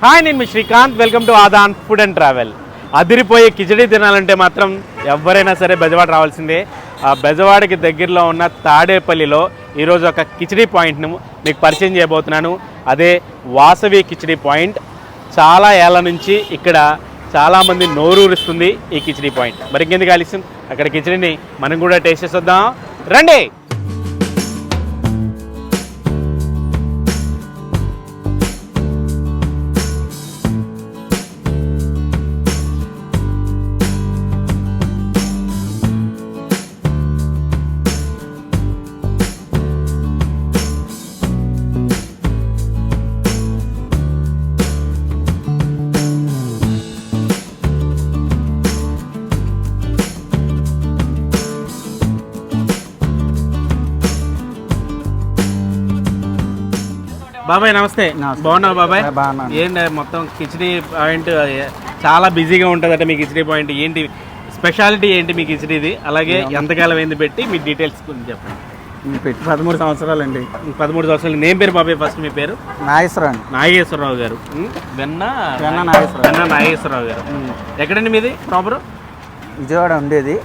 Hi నేను మీ Srikanth welcome to Adaan food and travel అదిరిపోయే కిచడీ తినాలంటే మాత్రం ఎవరైనా సరే బెజవాడ రావాల్సిందే. ఆ బెజవాడకి దగ్గరలో ఉన్న తాడేపల్లిలో ఈరోజు ఒక కిచడీ పాయింట్ను మీకు పరిచయం చేయబోతున్నాను. అదే వాసవి కిచడీ పాయింట్. చాలా ఏళ్ళ నుంచి ఇక్కడ చాలామంది నోరూరుస్తుంది ఈ కిచడీ పాయింట్. మరి ఇంకెందుకు ఆలస్యం? అక్కడ కిచడీని మనం కూడా టేస్ట్ చేసేద్దాం. రండి! బాబాయ్ నమస్తే. బాగున్నావు బాబాయ్. ఏంటి మొత్తం కిచడీ పాయింట్ చాలా బిజీగా ఉంటుందట మీ కిచడీ పాయింట్. ఏంటి స్పెషాలిటీ ఏంటి మీ కిచడీది? అలాగే ఎంతకాలం ఏంది పెట్టి మీ డీటెయిల్స్ గురించి చెప్పండి. పెట్టి పదమూడు సంవత్సరాలండి. పదమూడు సంవత్సరాలు. నేమ్ పేరు బాబాయ్ ఫస్ట్ మీ పేరు? నాగేశ్వరం అండి. నాగేశ్వరరావు గారు? వెన్న వెన్న నాగేశ్వరరావు. వెన్న నాగేశ్వరరావు గారు. ఎక్కడండి మీది? ప్రాపర్? విజయవాడ ఉండేది.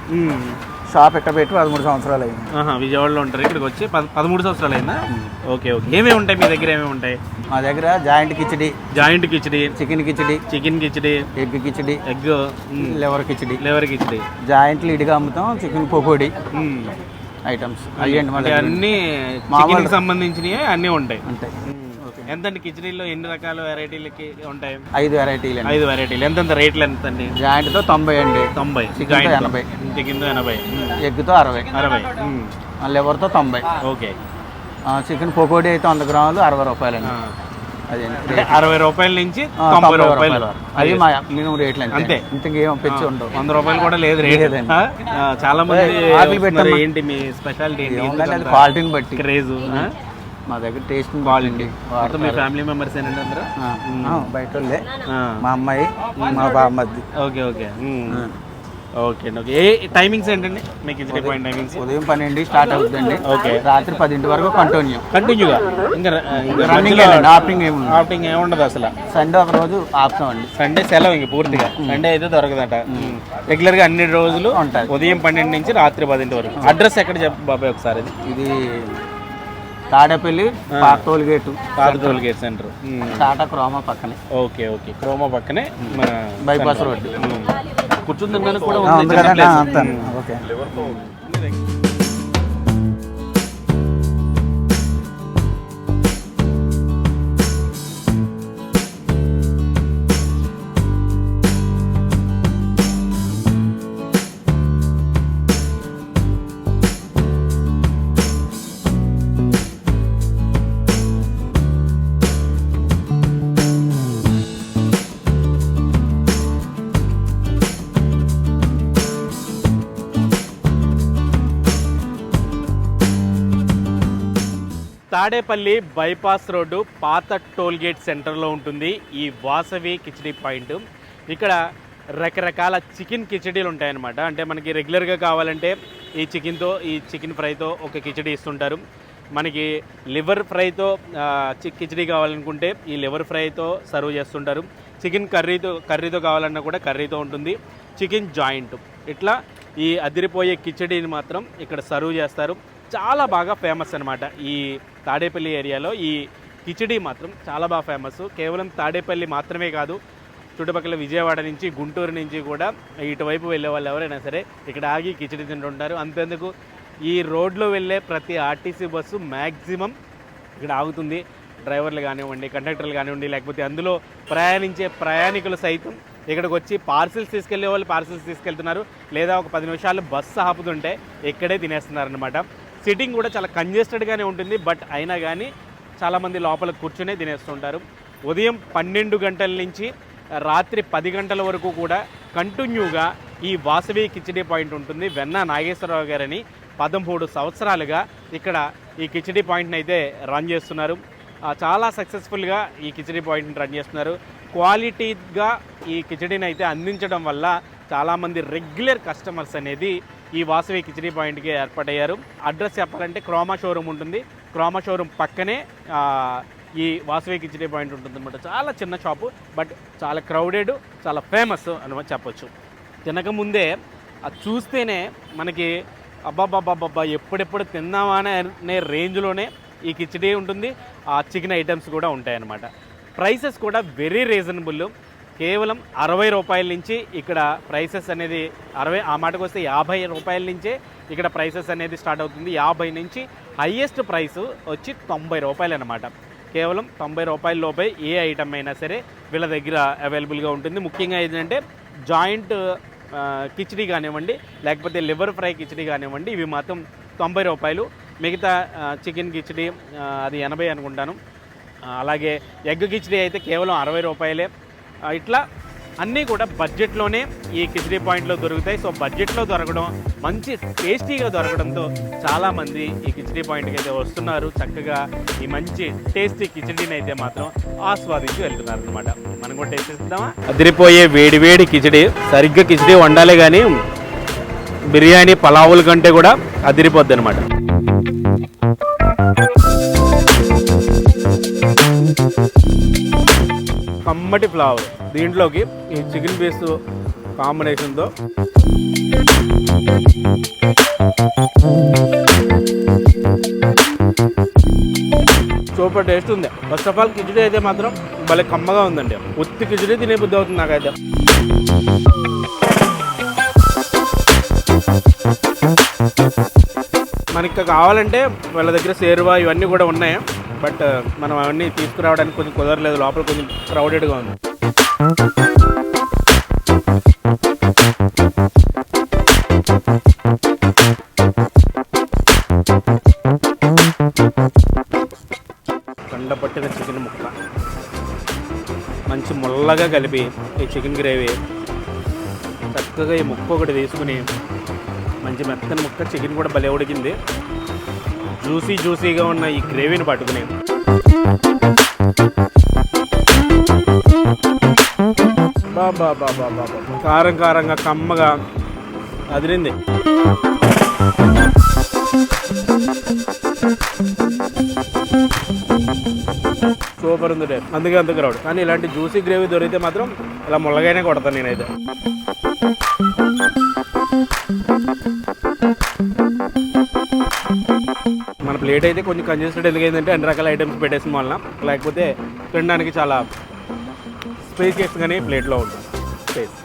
షాప్ ఎక్కడ పెట్టి పదమూడు సంవత్సరాలు అయింది. విజయవాడలో ఉంటారు. ఇక్కడికి వచ్చి పద పదమూడు సంవత్సరాలు అయిందా? Okay okay. ఏమేమి ఉంటాయి మీ దగ్గర? ఏమేమి ఉంటాయి? మా దగ్గర joint khichdi joint khichdi chicken khichdi chicken khichdi egg khichdi egg liver khichdi. Liver khichdi. జాయింట్లు ఇడిగా అమ్ముతాం చికెన్ పకోడీ ఐటమ్స్. అయ్యండి అన్ని సంబంధించినవి అన్ని ఉంటాయి. ఉంటాయి. ఎంతండి కిచడీలో ఎన్ని రకాల వెరైటీలకి ఉంటాయి? ఐదు వెరైటీలు అండి ఐదు వెరైటీలు. ఎంతెంత రేట్లు ఎంత అండి జాయింట్తో తొంభై అండి. తొంభై. చికెన్తో ఎనభై. చికెన్ ఎనభై. ఎగ్తో అరవై. అరవై. ఉమ్. లివర్తో తొంభై. ఓకే. చికెన్ పకోడీ అయితే వంద గ్రాములు అరవై రూపాయలండి. అదే అంటే అరవై రూపాయల నుంచి తొంభై రూపాయలు అది మా మినిమం రేట్లు అంతే. ఇంతకేం పెంచి ఉండవు. వంద రూపాయలు కూడా లేదు రేట్. చాలా మంది. ఏంటి మీ స్పెషాలిటీ క్వాలిటీని బట్టి. క్రేజ్ మా దగ్గర టేస్ట్ క్వాలిటీ మొత్తం మీ ఫ్యామిలీ మెంబర్స్ ఏంటంటే అందరూ? బయట వాళ్ళే. మా అమ్మాయి మా బామ్మద్ది. Okay okay. ఓకే అండి ఓకే. ఏ టైమింగ్స్ ఏంటండి? మీకు ఇచ్చే పాయింట్ టైమింగ్స్? ఉదయం పన్నెండు స్టార్ట్ అవుతుందండి. ఓకే. రాత్రి పదింటి వరకు కంటిన్యూ. కంటిన్యూగా? ఇంకా ఇంకా రన్నింగ్ ఆపింగ్ ఏమి ఉండదు. ఆఫ్టింగ్ ఏముండదు అసలు. సండే ఒక రోజు ఆపుతామండి సండే సెలవు ఇంక పూర్తిగా. సండే అయితే దొరకదట. రెగ్యులర్గా అన్ని రోజులు ఉంటాయి. ఉదయం పన్నెండు నుంచి రాత్రి పదింటి వరకు. అడ్రస్ ఎక్కడ చెప్పు బాబాయ్ ఒకసారి ఇది? ఇది Tadepalli toll gate toll gate centre. Tata Croma పక్కనే. Okay okay. క్రోమా పక్కనే బైపాస్ రోడ్ కూర్చుందని కూడా ఉంది తాడేపల్లి బైపాస్ రోడ్డు పాత టోల్గేట్ సెంటర్లో ఉంటుంది. ఈ వాసవి కిచడీ పాయింట్. ఇక్కడ రకరకాల చికెన్ కిచడీలు ఉంటాయన్నమాట. అంటే మనకి రెగ్యులర్గా కావాలంటే ఈ చికెన్తో ఈ చికెన్ ఫ్రైతో ఒక కిచడీ ఇస్తుంటారు. మనకి లివర్ ఫ్రైతో చి- కిచడీ కావాలనుకుంటే ఈ లివర్ ఫ్రైతో సర్వ్ చేస్తుంటారు. చికెన్ కర్రీతో కర్రీతో కావాలన్నా కూడా కర్రీతో ఉంటుంది. Chicken joint. ఇట్లా ఈ అదిరిపోయే కిచడీని మాత్రం ఇక్కడ సర్వ్ చేస్తారు. చాలా బాగా ఫేమస్ అనమాట ఈ తాడేపల్లి ఏరియాలో ఈ కిచిడి మాత్రం చాలా బాగా ఫేమస్ కేవలం తాడేపల్లి మాత్రమే కాదు చుట్టుపక్కల విజయవాడ నుంచి గుంటూరు నుంచి కూడా ఇటువైపు వెళ్ళే వాళ్ళు ఎవరైనా సరే ఇక్కడ ఆగి కిచడి తింటుంటారు. అంతేందుకు ఈ రోడ్లో వెళ్ళే ప్రతి ఆర్టీసీ బస్సు మ్యాక్సిమం ఇక్కడ ఆగుతుంది. డ్రైవర్లు కానివ్వండి కండక్టర్లు కానివ్వండి లేకపోతే అందులో ప్రయాణించే ప్రయాణికులు సైతం ఇక్కడికి వచ్చి పార్సిల్స్ తీసుకెళ్ళే వాళ్ళు పార్సిల్స్ తీసుకెళ్తున్నారు. లేదా ఒక పది నిమిషాలు బస్సు ఆపుతుంటే ఇక్కడే తినేస్తున్నారనమాట సిట్టింగ్ కూడా చాలా కంజెస్టెడ్గానే ఉంటుంది. బట్ అయినా కానీ చాలామంది లోపల కూర్చునే తినేస్తుంటారు. ఉదయం పన్నెండు గంటల నుంచి రాత్రి పది గంటల వరకు కూడా కంటిన్యూగా ఈ వాసవి కిచిడి పాయింట్ ఉంటుంది. వెన్న నాగేశ్వరరావు గారని పదమూడు సంవత్సరాలుగా ఇక్కడ ఈ కిచిడి పాయింట్ని అయితే రన్ చేస్తున్నారు. చాలా సక్సెస్ఫుల్గా ఈ కిచిడి పాయింట్ని రన్ చేస్తున్నారు. క్వాలిటీగా ఈ కిచడీని అయితే అందించడం వల్ల చాలామంది రెగ్యులర్ కస్టమర్స్ అనేది ఈ వాసవి కిచడీ పాయింట్కి ఏర్పాటయ్యారు. అడ్రస్ చెప్పాలంటే క్రోమా షోరూమ్ ఉంటుంది. క్రోమా షోరూమ్ పక్కనే ఈ వాసవి కిచడీ పాయింట్ ఉంటుంది అనమాట చాలా చిన్న షాపు బట్ చాలా క్రౌడెడ్ చాలా ఫేమస్ అని చెప్పొచ్చు. తినకముందే అది చూస్తేనే మనకి అబ్బాబ్బాబ్బాబ్బా ఎప్పుడెప్పుడు తిందామా అనే రేంజ్లోనే ఈ కిచడీ ఉంటుంది. ఆ చికెన్ ఐటమ్స్ కూడా ఉంటాయన్నమాట. ప్రైసెస్ కూడా వెరీ రీజనబుల్. కేవలం అరవై రూపాయల నుంచి ఇక్కడ ప్రైసెస్ అనేది అరవై ఆ మాటకు వస్తే యాభై రూపాయల నుంచే ఇక్కడ ప్రైసెస్ అనేది స్టార్ట్ అవుతుంది. యాభై నుంచి హయ్యెస్ట్ ప్రైస్ వచ్చి తొంభై రూపాయలు అనమాట కేవలం తొంభై రూపాయల లోపే ఏ ఐటమ్ అయినా సరే వీళ్ళ దగ్గర అవైలబుల్గా ఉంటుంది. ముఖ్యంగా ఏంటంటే జాయింట్ కిచడీ కానివ్వండి లేకపోతే లివర్ ఫ్రై కిచిడి కానివ్వండి ఇవి మాత్రం తొంభై రూపాయలు. మిగతా చికెన్ కిచిడి అది ఎనభై అనుకుంటాను. అలాగే ఎగ్ కిచిడి అయితే కేవలం అరవై రూపాయలే. ఇట్లా అన్నీ కూడా బడ్జెట్లోనే ఈ కిచిడి పాయింట్లో దొరుకుతాయి. సో బడ్జెట్లో దొరకడం మంచి టేస్టీగా దొరకడంతో చాలామంది ఈ కిచిడి పాయింట్కి అయితే వస్తున్నారు. చక్కగా ఈ మంచి టేస్టీ కిచిడిని అయితే మాత్రం ఆస్వాదించి వెళ్తున్నారు అనమాట మనం కూడా టేస్ట్ చేద్దామా? అదిరిపోయే వేడి వేడి కిచిడి సరిగ్గా కిచిడి వండాలి కానీ బిర్యానీ పలావుల కంటే కూడా అదిరిపోద్ది అనమాట కమ్మటి ఫ్లవర్ దీంట్లోకి ఈ చికెన్ పీస్ కాంబినేషన్తో. సూపర్ టేస్ట్ ఉంది. ఫస్ట్ ఆఫ్ ఆల్ కిచడీ అయితే మాత్రం భలే కమ్మగా ఉందండి. ఉత్తి కిచడీ తినే బుద్ధి అవుతుంది నాకైతే. మనకి కావాలంటే వాళ్ళ దగ్గర సేరువా ఇవన్నీ కూడా ఉన్నాయి. బట్ మనం అవన్నీ తీసుకురావడానికి కొంచెం కుదరలేదు. లోపల కొంచెం క్రౌడెడ్గా ఉంది. కండపట్టిన చికెన్ ముక్క. మంచి ముల్లగా కలిపి ఈ చికెన్ గ్రేవీ. చక్కగా ఈ ముక్క ఒకటి తీసుకుని మంచి మెత్తని ముక్క చికెన్ కూడా భలే ఉడికింది. జ్యూసీ జ్యూసీగా ఉన్న ఈ గ్రేవీని పట్టుకుని. బాబా బాబా బాబా కారం కారంగా కమ్మగా అదిరింది. సూపర్ ఉంది రేపు అందుకే అంత క్రౌడ్ కానీ ఇలాంటి జ్యూసీ గ్రేవీ దొరికితే మాత్రం ఇలా ముళ్ళగానే కొడతాను నేనైతే. లేట్ అయితే కొంచెం కంజెస్టెడ్ ఎందుకంటే అన్ని రకాల ఐటమ్స్ పెట్టేసిన వలన లేకపోతే తినడానికి చాలా స్పేసియస్గానే ప్లేట్లో ఉంటుంది స్పేస్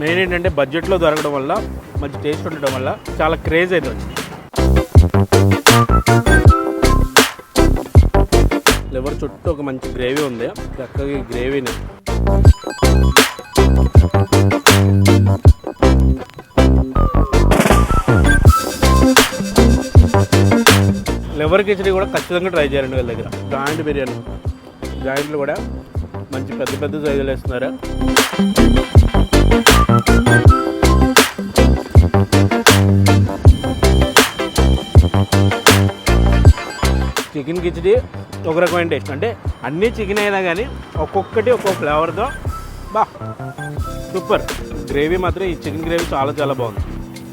మెయిన్ ఏంటంటే బడ్జెట్లో దొరకడం వల్ల మంచి టేస్ట్ ఉండడం వల్ల చాలా క్రేజ్ అయితే వచ్చింది. లివర్ చుట్టూ ఒక మంచి గ్రేవీ ఉంది. చక్కగా గ్రేవీని లివర్ కిచడీ కూడా ఖచ్చితంగా ట్రై చేయండి వీళ్ళ దగ్గర. జాయింట్ బిర్యానీ. జాయింట్లు కూడా మంచి పెద్ద పెద్ద సైజులు వేస్తున్నారు. చికెన్ కిచడీ ఒక రకమైన టేస్ట్ అంటే అన్నీ చికెన్ అయినా కానీ ఒక్కొక్కటి ఒక్కొక్క ఫ్లేవర్తో బా సూపర్ గ్రేవీ మాత్రం ఈ చికెన్ గ్రేవీ చాలా చాలా బాగుంది.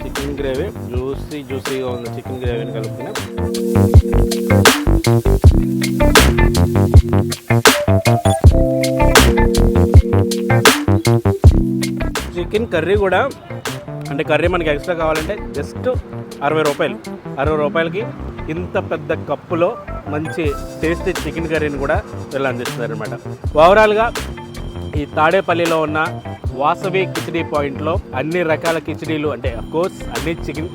చికెన్ గ్రేవీ జ్యూసీ జ్యూసీగా ఉంది చికెన్ గ్రేవీని కలుపుకుని. చికెన్ కర్రీ కూడా అంటే కర్రీ మనకి ఎక్స్ట్రా కావాలంటే జస్ట్ అరవై రూపాయలు. అరవై రూపాయలకి ఇంత పెద్ద కప్పులో మంచి టేస్టీ చికెన్ కర్రీని కూడా వీళ్ళు అందిస్తున్నారు అనమాట ఓవరాల్గా ఈ తాడేపల్లిలో ఉన్న వాసవి కిచడీ పాయింట్లో అన్ని రకాల కిచడీలు అంటే కోర్స్ అన్ని చికెన్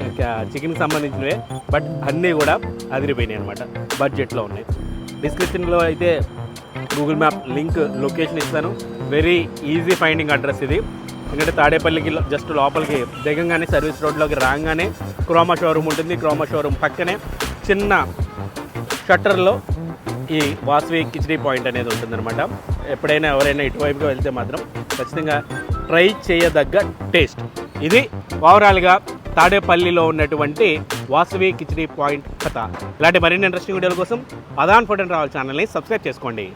చికెన్ సంబంధించినవే బట్ అన్నీ కూడా అదిరిపోయినాయి అనమాట బడ్జెట్లో ఉన్నాయి. డిస్క్రిప్షన్లో అయితే గూగుల్ మ్యాప్ లింక్ లొకేషన్ ఇస్తాను. వెరీ ఈజీ ఫైండింగ్ అడ్రస్ ఇది. ఎందుకంటే తాడేపల్లికి జస్ట్ లోపలికి దిగంగానే సర్వీస్ రోడ్లోకి రాగానే క్రోమా షోరూమ్ ఉంటుంది. క్రోమా షోరూమ్ పక్కనే చిన్న షట్టర్లో ఈ వాసవి కిచడీ పాయింట్ అనేది ఉంటుందన్నమాట. ఎప్పుడైనా ఎవరైనా ఇటువైపుగా వెళ్తే మాత్రం ఖచ్చితంగా ట్రై చేయదగ్గ టేస్ట్. ఇది ఓవరాల్గా తాడేపల్లిలో ఉన్నటువంటి వాసవి కిచడీ పాయింట్ కథ. ఇలాంటి మరిన్ని ఇంట్రెస్టింగ్ వీడియోల కోసం అదాన్ ఫుడ్ అండ్ ట్రావెల్ ఛానల్ని సబ్స్క్రైబ్ చేసుకోండి.